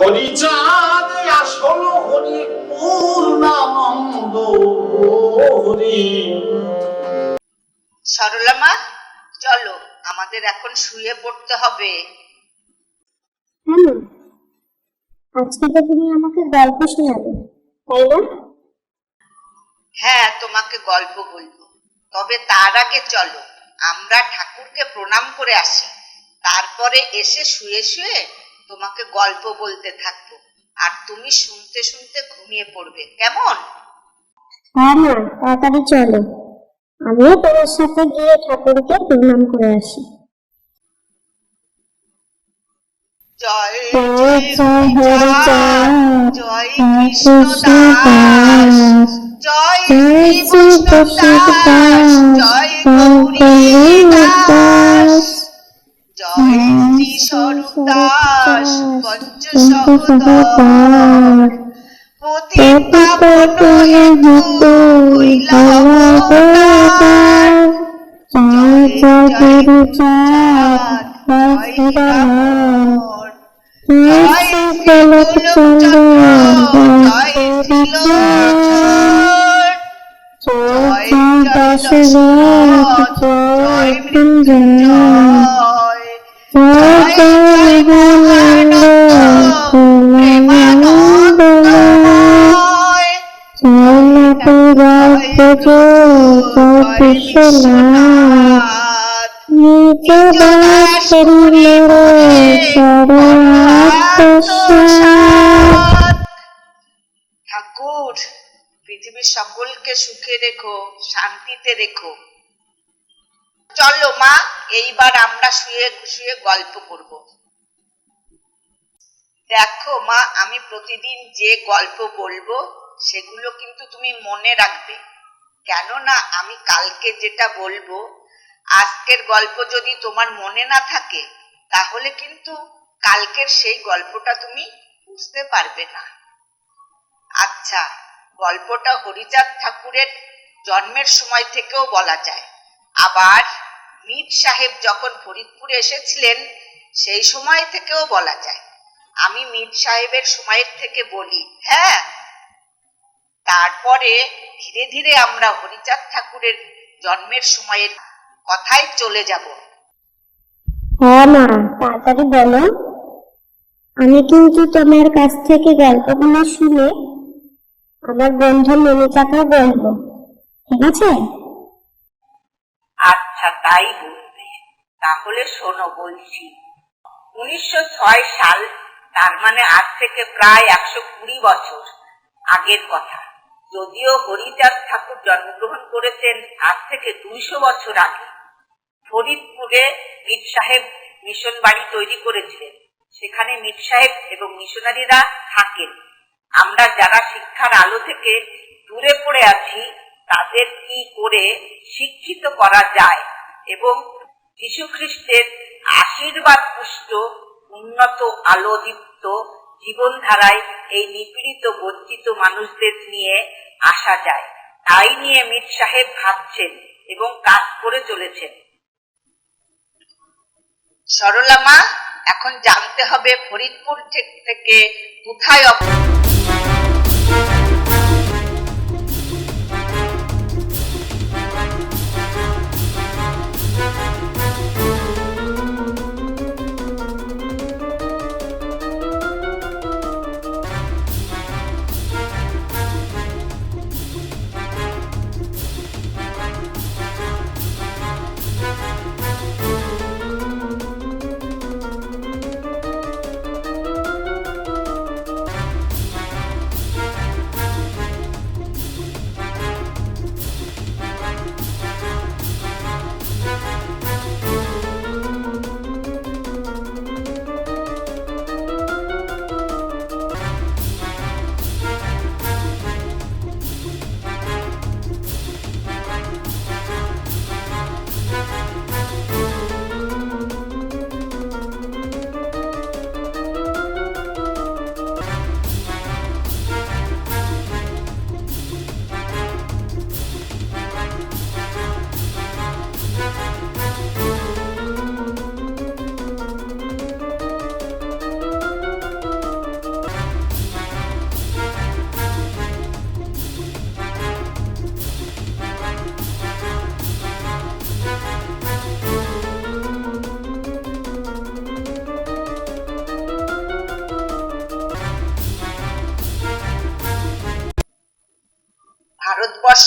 হরিচাঁদ আসল হরি পূর্ণানন্দ হরি সরলা মা চলো আমাদের এখন শুয়ে পড়তে হবে। হ্যাঁ আজকে তো তুমি আমাকে গল্প শোনাবে তাই না? হ্যাঁ তোমাকে গল্প বলব। তবে তার আগে চলো আমরা ঠাকুরকে প্রণাম করে আসি। তারপরে এসে শুয়ে শুয়ে তোমাকে গল্প বলতে থাকব আর তুমি শুনতে শুনতে ঘুমিয়ে পড়বে। কেমন? হ্যাঁ মা তাড়াতাড়ি চলো। আমিও তোমার সাথে গিয়ে ঠাকুরকে প্রণাম করে আসি। জয় জয় জয় জয় জয় জয় গৌরী দাস স্বরূপ দাস পঞ্চ পঞ্চ সহোদর সহোদর, পতিত পতিত পাবন হেতু হেতু হইলা অবতার। জয় জয় গুরু চাঁদ জয় জয় জয় ঠাকুর পৃথিবীর সকলকে সুখে রেখো শান্তিতে রেখো। চলো, মা, এইবার আমরা শুয়ে শুয়ে গল্প করব। দেখো, মা, আমি প্রতিদিন যে গল্প বলব, সেগুলো কিন্তু তুমি মনে রাখবে। কেননা, আমি কালকে যেটা বলব, আজকের গল্প যদি তোমার মনে না থাকে, তাহলে কিন্তু কালকের সেই গল্পটা তুমি বুঝতে পারবে না। আচ্ছা গল্পটা হরিচাঁদ ঠাকুরের জন্মের সময় থেকেও বলা যায়। আবার মীর সাহেব যখন ফরিদপুরে এসেছিলেন, সেই সময় থেকেও বলা যায়, আমি মীর সাহেবের সময়ের থেকে বলি হ্যাঁ। তারপরে ধীরে ধীরে আমরা হরিচাঁদ ঠাকুরের জন্মের সময়ের কথায় চলে যাব। হ্যাঁ মা, তাড়াতাড়ি বলো। আমি কিন্তু তোমার কাছ থেকে গল্পগুলো শুনে আমার বন্ধু মনিকাকেও বলব, ঠিক আছে? আচ্ছা তাই বলবে। তাহলে শোনো বলছি, উনিশশো ছয় সাল, তার মানে আজ থেকে প্রায় একশো কুড়ি বছর আগের কথা। যদিও হরিচাঁদ ঠাকুর জন্মগ্রহণ করেছেন আজ থেকে দুইশো বছর আগে। ফরিদপুরে মীর সাহেব মিশন বাড়ি তৈরি করেছিলেন। সেখানে মীর সাহেব এবং মিশনারিরা থাকেন। আমরা যারা শিক্ষার আলো থেকে দূরে পড়ে আছি, তাদের কি করে শিক্ষিত করা যায়? এবং যীশু খ্রিস্টের আশীর্বাদ পুষ্ট, উন্নত আলোদীপ্ত জীবনধারায় এই নিপীড়িত, বঞ্চিত মানুষদের নিয়ে আসা যায়। তাই নিয়ে মীর সাহেব ভাবছেন এবং কাজ করে চলেছেন। সরলা মা, এখন জানতে হবে ফরিদপুর থেকে কোথায়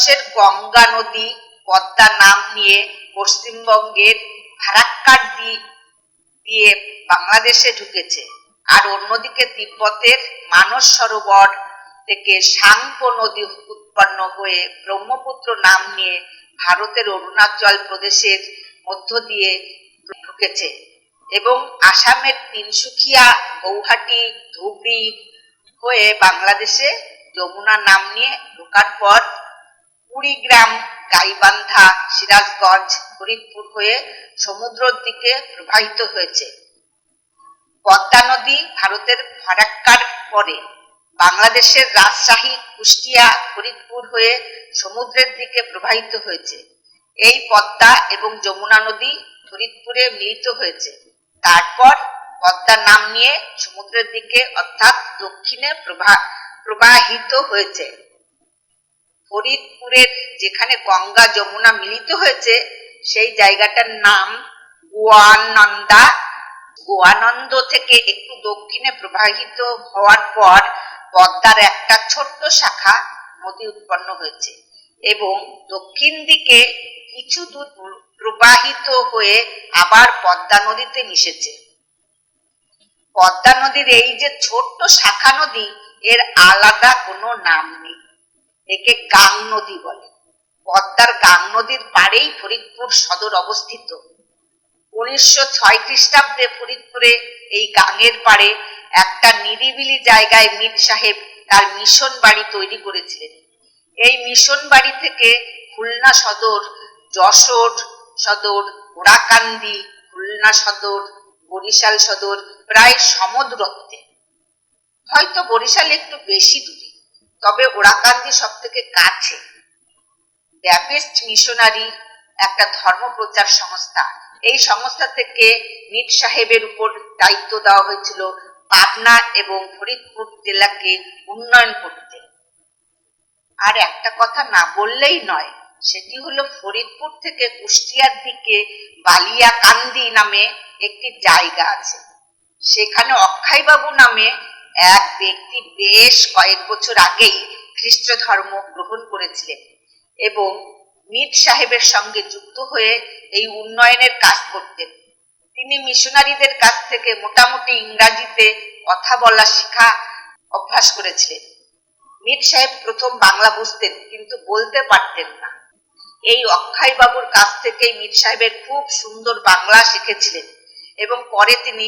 ভারতবর্ষের গঙ্গা নদী, পদ্মা নাম নিয়ে পশ্চিমবঙ্গের ফারাক্কার দিয়ে বাংলাদেশে ঢুকেছে। আর অন্যদিকে তিব্বতের মানস সরোবর থেকে সাংপো নদী উৎপন্ন হয়ে ব্রহ্মপুত্র নাম নিয়ে ভারতের অরুণাচল প্রদেশের মধ্য দিয়ে ঢুকেছে এবং আসামের তিনসুখিয়া, গৌহাটি, ধুবড়ি হয়ে বাংলাদেশে যমুনা নাম নিয়ে ঢোকার পর কুড়িগ্রাম, গাইবান্ধা, সিরাজগঞ্জ, ফরিদপুর হয়ে সমুদ্রের দিকে প্রবাহিত হয়েছে। পদ্মা নদী ভারতের ফারাক্কার পরে বাংলাদেশের রাজশাহী, কুষ্টিয়া, ফরিদপুর হয়ে সমুদ্রের দিকে প্রবাহিত হয়েছে। এই পদ্মা এবং যমুনা নদী ফরিদপুরে মিলিত হয়েছে। তারপর পদ্মার নাম নিয়ে সমুদ্রের দিকে অর্থাৎ দক্ষিণে প্রবাহিত হয়েছে। ফরিদপুরের যেখানে গঙ্গা যমুনা মিলিত হয়েছে, সেই জায়গাটার নাম গোয়ানন্দা। গোয়ানন্দ থেকে একটু দক্ষিণে প্রবাহিত হওয়ার পর পদ্মার একটা ছোট্ট শাখা নদী উৎপন্ন হয়েছে এবং দক্ষিণ দিকে কিছু দূর প্রবাহিত হয়ে আবার পদ্মা নদীতে মিশেছে। পদ্মা নদীর এই যে ছোট্ট শাখা নদী, এর আলাদা কোনো নাম নেই। একে গাং নদী বলে। পদ্মার গাং নদীর পাড়েই ফরিদপুর সদর অবস্থিত। উনিশশো ছয় খ্রিস্টাব্দে ফরিদপুরে এই গাঙের পাড়ে একটা নিরিবিলি জায়গায় মীর সাহেব তার মিশন বাড়ি তৈরি করেছিলেন। এই মিশন বাড়ি থেকে খুলনা সদর, যশোর সদর, ওরাকান্দি, খুলনা সদর, বরিশাল সদর প্রায় সমদূরত্বে হয়তো বরিশাল একটু বেশি দূরে। তবে ওরাকান্দি সব থেকে কাছে। ব্যাপিস্ট মিশনারি একটা ধর্মপ্রচার সংস্থা। এই সংস্থা থেকে মীর সাহেবের উপর দায়িত্ব দেওয়া হয়েছিল পাবনা এবং ফরিদপুর জেলাকে উন্নয়ন করতে। আর একটা কথা না বললেই নয়, সেটি হলো ফরিদপুর থেকে কুষ্টিয়ার দিকে বালিয়াকান্দি নামে একটি জায়গা আছে। সেখানে অক্ষয়বাবু নামে এক ব্যক্তি বেশ কয়েক বছর আগেই খ্রিস্ট ধর্ম গ্রহণ করেছিলেন এবং মীর সাহেবের সঙ্গে যুক্ত হয়ে এই উন্নয়নের কাজ করতেন। তিনি মিশনারিদের কাছ থেকে মোটামুটি ইংরাজিতে কথা বলা শেখা অভ্যাস করেছিলেন। মিট সাহেব প্রথম বাংলা বুঝতেন, কিন্তু বলতে পারতেন না। এই অক্ষয় বাবুর কাছ থেকেই মীর সাহেবের খুব সুন্দর বাংলা শিখেছিলেন এবং পরে তিনি